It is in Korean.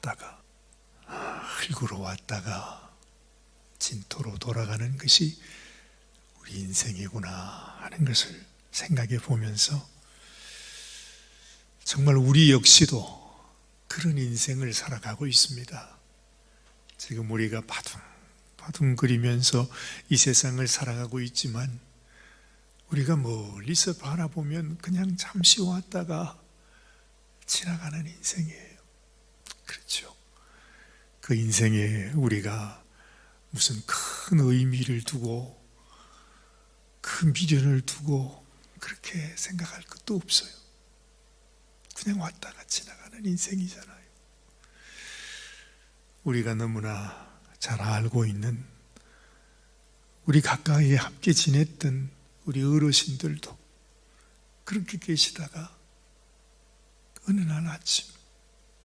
왔다가 흙으로 왔다가 진토로 돌아가는 것이 우리 인생이구나 하는 것을 생각해 보면서 정말 우리 역시도 그런 인생을 살아가고 있습니다. 지금 우리가 바둥바둥거리면서 이 세상을 살아가고 있지만 우리가 멀리서 바라보면 그냥 잠시 왔다가 지나가는 인생이에요. 그 인생에 우리가 무슨 큰 의미를 두고 큰 미련을 두고 그렇게 생각할 것도 없어요. 그냥 왔다가 지나가는 인생이잖아요. 우리가 너무나 잘 알고 있는 우리 가까이에 함께 지냈던 우리 어르신들도 그렇게 계시다가 어느 날 아침